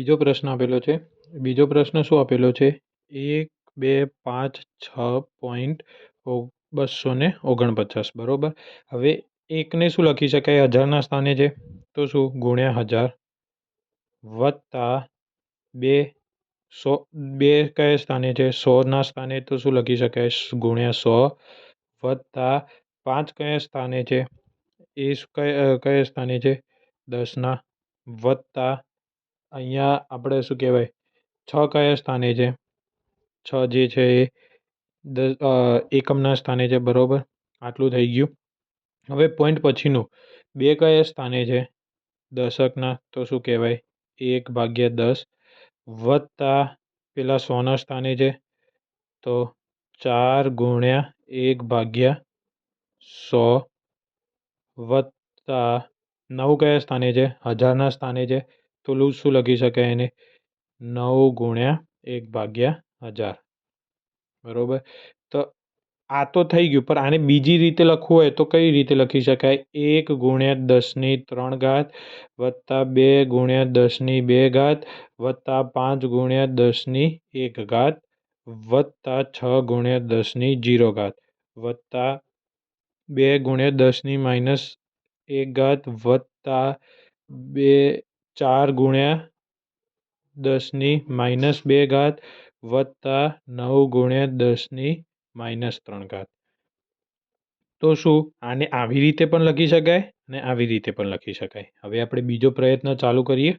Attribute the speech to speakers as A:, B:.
A: બીજો પ્રશ્ન આપેલો છે. બીજો પ્રશ્ન શું આપેલો છે? એક, બે, પાંચ, છ પોઈન્ટ બસો ને ઓગણપચાસ. બરાબર? હવે એકને શું લખી શકાય? હજારના સ્થાને છે. તો શું? ગુણ્યા હજાર વત્તા બે સો, બે કયા સ્થાને છે? સોના સ્થાને તો શું લખી શકાય? ગુણ્યા સો વત્તા પાંચ કયા સ્થાને છે? એ કયા કયા સ્થાને છે? દસના વત્તા અહીંયા આપણે શું કહેવાય? છ કયા સ્થાને છે? છ જે છે એ એકમના સ્થાને છે, બરાબર? આટલું થઈ ગયું. હવે પોઈન્ટ પછીનું. બે કયા સ્થાને છે? દશકના, તો શું કહેવાય? એક ભાગ્યા દસ વત્તા પેલા સોના સ્થાને છે. તો ચાર ગુણ્યા એક ભાગ્યા સો વત્તા નવ કયા સ્થાને છે? હજારના સ્થાને છે. તો શું લખી શકાય એને નવ ગુણ્યા એક ભાગ્યા હજાર બરાબર તો આ તો થઈ ગયું પણ આને બીજી રીતે લખવું હોય તો કઈ રીતે લખી શકાય એક ગુણ્યા દસની ત્રણ ઘાત વત્તા બે ગુણ્યા દસની બે ઘાત વત્તા પાંચ ગુણ્યા દસની એક ઘાત વત્તા છ ગુણ્યા દસની જીરો ઘાત વત્તા બે ગુણ્યા દસની માઇનસ એક ઘાત વત્તા બે ચાર ગુણ્યા દસની માઇનસ બે ઘાત વત્તા નવ ગુણ્યા દસની માઇનસ ત્રણ ઘાત. તો શું? આને આવી રીતે પણ લખી શકાય અને આવી રીતે પણ લખી શકાય. હવે આપણે બીજો પ્રયત્ન ચાલુ કરીએ.